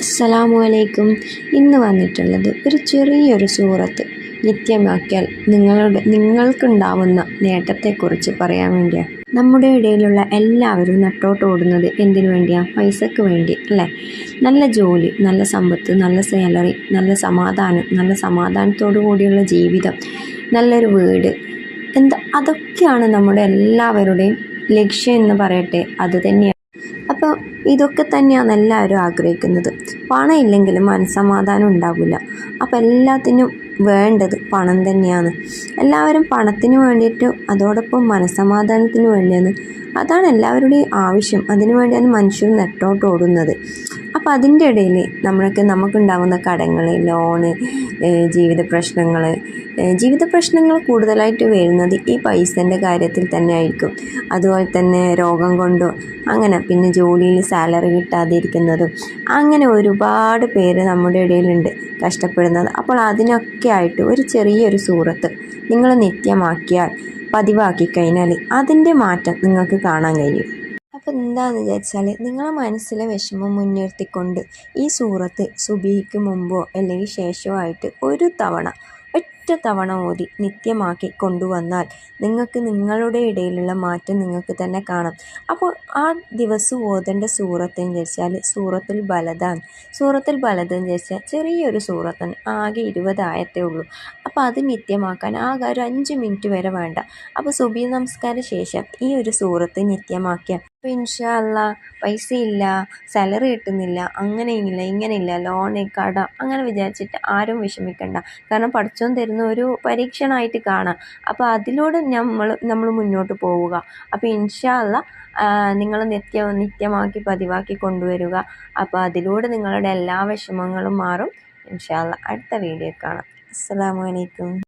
അസ്സലാമു അലൈക്കും ഇന്ന് വന്നിട്ടുള്ളത് ഒരു ചെറിയൊരു സൂറത്ത്. നിത്യമാക്കിയാൽ നിങ്ങളുടെ നിങ്ങൾക്കുണ്ടാവുന്ന നേട്ടത്തെക്കുറിച്ച് പറയാൻ വേണ്ടിയാണ് നമ്മുടെ ഇടയിലുള്ള എല്ലാവരും നട്ടോട്ട് ഓടുന്നത് എന്തിനു വേണ്ടിയാണ് പൈസക്ക് വേണ്ടി അല്ലേ? നല്ല ജോലി നല്ല സമ്പത്ത് നല്ല സാലറി നല്ല സമാധാനം നല്ല സമാധാനത്തോടു കൂടിയുള്ള ജീവിതം നല്ലൊരു വീട് എന്താ അതൊക്കെയാണ് നമ്മുടെ എല്ലാവരുടെയും ലക്ഷ്യം എന്ന് പറയട്ടെ അത് തന്നെയാണ് അപ്പോൾ ഇതൊക്കെ തന്നെയാണ് എല്ലാവരും ആഗ്രഹിക്കുന്നത്. പണം ഇല്ലെങ്കിലും മനസ്സമാധാനം ഉണ്ടാവില്ല. അപ്പോൾ എല്ലാത്തിനും വേണ്ടത് പണം തന്നെയാണ്. എല്ലാവരും പണത്തിന് വേണ്ടിയിട്ട് അതോടൊപ്പം മനസ്സമാധാനത്തിന് വേണ്ടിയാണ്. അതാണ് എല്ലാവരുടെയും ആവശ്യം. അതിനു വേണ്ടിയാണ് മനുഷ്യർ നെട്ടോട്ട് ഓടുന്നത് അപ്പോൾ അതിന്റെ ഇടയിൽ നമ്മൾക്ക് നമുക്കുണ്ടാകുന്ന കടങ്ങൾ ലോണ് ജീവിത പ്രശ്നങ്ങൾ ജീവിത പ്രശ്നങ്ങൾ കൂടുതലായിട്ട് വരുന്നത് ഈ പൈസന്റെ കാര്യത്തിൽ തന്നെ ആയിരിക്കും. അതുപോലെ തന്നെ രോഗം കൊണ്ടോ അങ്ങനെ പിന്നെ ജോലിയിൽ സാലറി കിട്ടാതിരിക്കുന്നതും അങ്ങനെ ഒരുപാട് പേര് നമ്മുടെ ഇടയിലുണ്ട് കഷ്ടപ്പെടുന്നത്. അപ്പോൾ അതിനൊക്കെ ആയിട്ട് ഒരു ചെറിയൊരു സൂറത്ത് നിങ്ങൾ നിത്യമാക്കിയാൽ പതിവാക്കി കഴിഞ്ഞാൽ അതിന്റെ മാറ്റം നിങ്ങൾക്ക് കാണാൻ കഴിയും. അപ്പോൾ എന്താണെന്ന് വിചാരിച്ചാൽ നിങ്ങളെ മനസ്സിലെ വിഷമം മുൻനിർത്തിക്കൊണ്ട് ഈ സൂറത്ത് സുബിഹിക്ക് മുമ്പോ അല്ലെങ്കിൽ ശേഷമോ ആയിട്ട് ഒരു തവണ ഒറ്റ തവണ ഓതി നിത്യമാക്കി കൊണ്ടുവന്നാൽ നിങ്ങൾക്ക് നിങ്ങളുടെ ഇടയിലുള്ള മാറ്റം നിങ്ങൾക്ക് തന്നെ കാണാം. അപ്പോൾ ആ ദിവസം ഓതേണ്ട സൂറത്ത് എന്ന് വെച്ചാൽ സൂറത്തിൽ ബലതാൻ സൂറത്തിൽ ബലത് എന്ന് വെച്ചാൽ ചെറിയൊരു സൂറത്താണ് ആകെ ഇരുപതായത്തേ ഉള്ളൂ. അപ്പോൾ അത് നിത്യമാക്കാൻ ആകെ ഒരു അഞ്ച് മിനിറ്റ് വരെ വേണ്ട. അപ്പോൾ സുബി നമസ്കാര ശേഷം ഈ ഒരു സൂറത്ത് നിത്യമാക്കിയാൽ അപ്പോൾ ഇൻഷാ പൈസ ഇല്ല സാലറി കിട്ടുന്നില്ല അങ്ങനെയില്ല ഇങ്ങനെയില്ല ലോണ് കട അങ്ങനെ വിചാരിച്ചിട്ട് ആരും വിഷമിക്കണ്ട. കാരണം പഠിച്ചോൻ തരുന്ന ഒരു പരീക്ഷണമായിട്ട് കാണാം. അപ്പോൾ അതിലൂടെ നമ്മൾ നമ്മൾ മുന്നോട്ട് പോവുക. അപ്പോൾ ഇൻഷാ നിങ്ങൾ നിത്യ നിത്യമാക്കി പതിവാക്കി കൊണ്ടുവരിക. അപ്പോൾ അതിലൂടെ നിങ്ങളുടെ എല്ലാ വിഷമങ്ങളും മാറും. ഇൻഷാ അടുത്ത വീഡിയോ കാണാം. അസ്സലാമു അലൈക്കും.